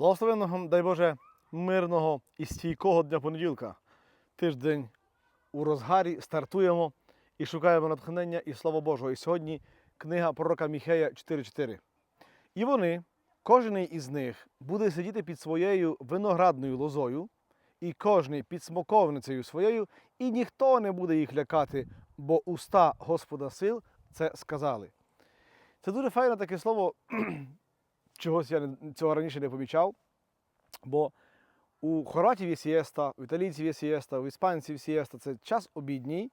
Благословенного, дай Боже, мирного і стійкого дня понеділка. Тиждень у розгарі стартуємо і шукаємо натхнення і слава Божого. І сьогодні книга пророка Міхея 4.4. І вони, кожен із них, буде сидіти під своєю виноградною лозою, і кожний під смоковницею своєю, і ніхто не буде їх лякати, бо уста Господа сил це сказали. Це дуже файне таке слово, чогось я цього раніше не помічав. Бо у хорватів є сієста, у італійців є сієста, у іспанців сієста це час обідній,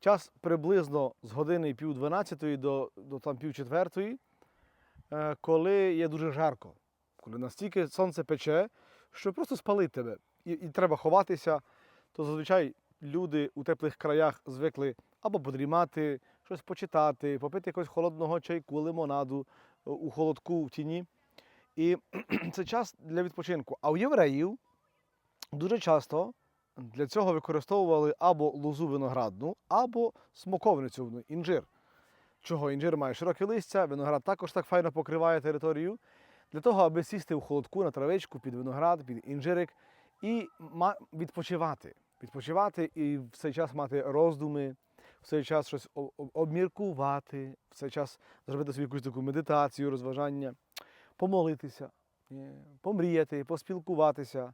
час приблизно з години пів дванадцятої до, до там пів четвертої, е, коли є дуже жарко, коли настільки сонце пече, що просто спалить тебе. І, і треба ховатися, то зазвичай люди у теплих краях звикли або подрімати, щось почитати, попити якогось холодного чайку, лимонаду е, у холодку в тіні. І це час для відпочинку. А у євреїв дуже часто для цього використовували або лозу виноградну, або смоковницю інжир. Чого інжир має широке листя, виноград також так файно покриває територію. Для того, аби сісти в холодку на травичку під виноград, під інжирик і відпочивати. Відпочивати і в цей час мати роздуми, в цей час щось обміркувати, в цей час зробити собі якусь таку медитацію, розважання помолитися, помріяти, поспілкуватися.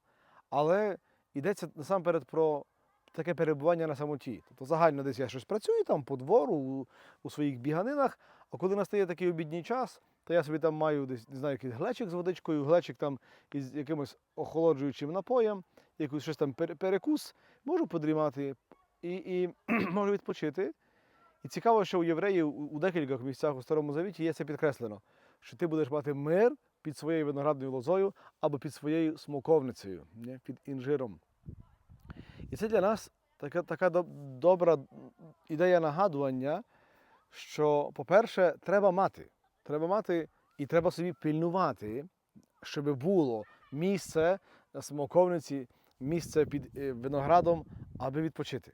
Але йдеться насамперед про таке перебування на самоті. Тобто загально десь я щось працюю там по двору, у, у своїх біганинах, а коли настає такий обідній час, то я собі там маю десь не знаю, якийсь глечик з водичкою, глечик там із якимось охолоджуючим напоєм, якусь щось там перекус, можу подрімати і, і можу відпочити. І цікаво, що у євреїв у декількох місцях у Старому Завіті є це підкреслено, що ти будеш мати мир під своєю виноградною лозою або під своєю смоковницею, під інжиром. І це для нас така, така добра ідея нагадування, що, по-перше, треба мати. Треба мати і треба собі пильнувати, щоб було місце на смоковниці, місце під е, виноградом, аби відпочити.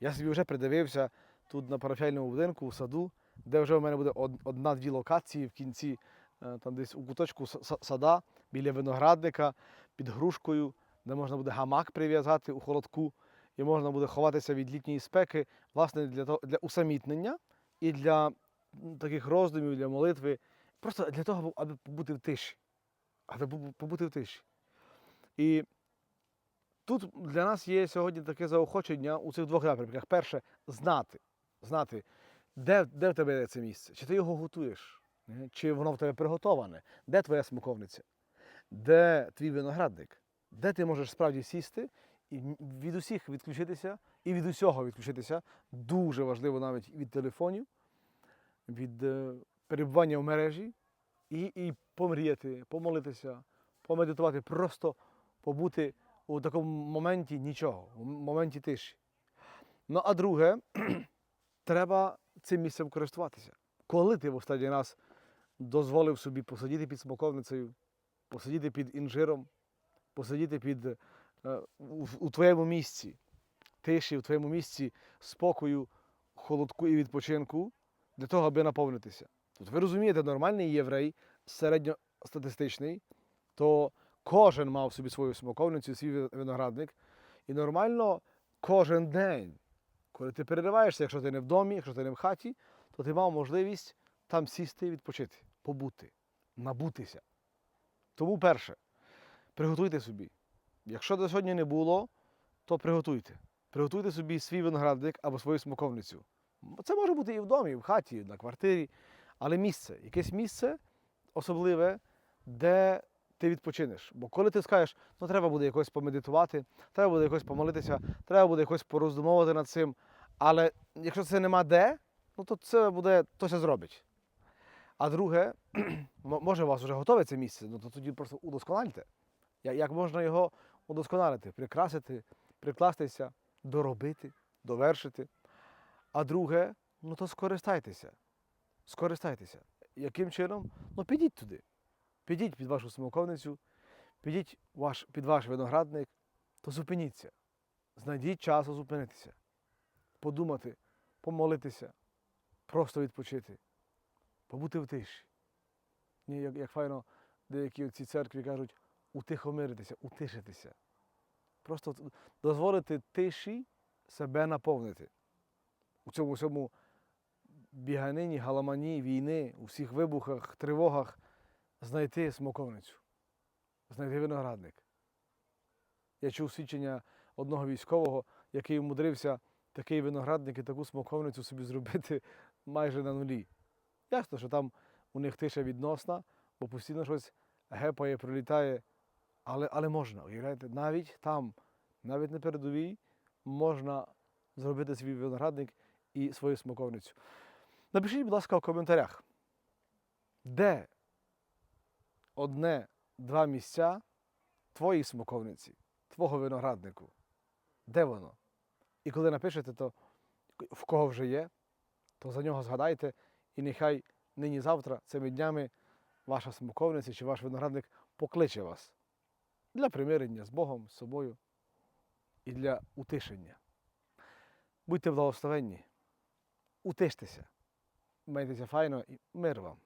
Я собі вже придивився тут на парафіальному будинку, у саду, де вже у мене буде одна-дві локації в кінці, е, там десь у куточку сада, біля виноградника, під грушкою, де можна буде гамак прив'язати у холодку, і можна буде ховатися від літньої спеки, власне, для, того, для усамітнення і для таких роздумів, для молитви, просто для того, аби побути в тиші. Аби побути в тиші. І тут для нас є сьогодні таке заохочення у цих двох напрямках. Перше, знати, знати, де, де в тебе це місце, чи ти його готуєш, е, чи воно в тебе приготоване, де твоя смоковниця, де твій виноградник, де ти можеш справді сісти і від усіх відключитися, і від усього відключитися. Дуже важливо навіть від телефонів, від е, перебування в мережі, і, і помріяти, помолитися, помедитувати, просто побути у такому моменті нічого, у моменті тиші. Ну а друге, треба цим місцем користуватися. Коли ти в останній раз дозволив собі посидіти під смоковницею, посидіти під інжиром, посидіти під, е, у, у твоєму місці, тиші, в твоєму місці спокою, холодку і відпочинку для того, аби наповнитися. Тобто ви розумієте, нормальний єврей, середньостатистичний, то кожен мав собі свою смоковницю, свій виноградник. І нормально кожен день, коли ти перериваєшся, якщо ти не в домі, якщо ти не в хаті, то ти мав можливість там сісти і відпочити, побути, набутися. Тому перше, приготуйте собі. Якщо до сьогодні не було, то приготуйте. Приготуйте собі свій виноградник або свою смоковницю. Це може бути і в домі, і в хаті, і на квартирі, але місце, якесь місце особливе, де ти відпочинеш. Бо коли ти скажеш, ну треба буде якось помедитувати, треба буде якось помолитися, треба буде якось пороздумовувати над цим. Але якщо це нема де, ну то це буде, то це зробить. А друге, може у вас вже готове це місце, ну то тоді просто удоскональте. Як можна його удосконалити, прикрасити, прикластися, доробити, довершити. А друге, ну то скористайтеся. Скористайтеся. Яким чином? Ну підіть туди. Підіть під вашу смоковницю, підіть ваш, під ваш виноградник, то зупиніться. Знайдіть часу зупинитися, подумати, помолитися, просто відпочити, побути в тиші. Ні, як, як файно деякі в цій церкві кажуть, утихомиритися, утишитися. Просто дозволити тиші себе наповнити. У цьому всьому біганині, галамані, війни, у всіх вибухах, тривогах знайти смоковницю, знайти виноградник. Я чув свідчення одного військового, який умудрився такий виноградник і таку смоковницю собі зробити майже на нулі. Ясно, що там у них тиша відносна, бо постійно щось гепає, прилітає, але, але можна, уявляєте, навіть там, навіть на передовій, можна зробити свій виноградник і свою смоковницю. Напишіть, будь ласка, в коментарях, де одне-два місця твоїй смоковниці, твого винограднику. Де воно? І коли напишете, то в кого вже є, то за нього згадайте, і нехай нині-завтра, цими днями, ваша смоковниця чи ваш виноградник покличе вас для примирення з Богом, з собою і для утишення. Будьте благословенні, утиштеся, майтеся файно і мир вам.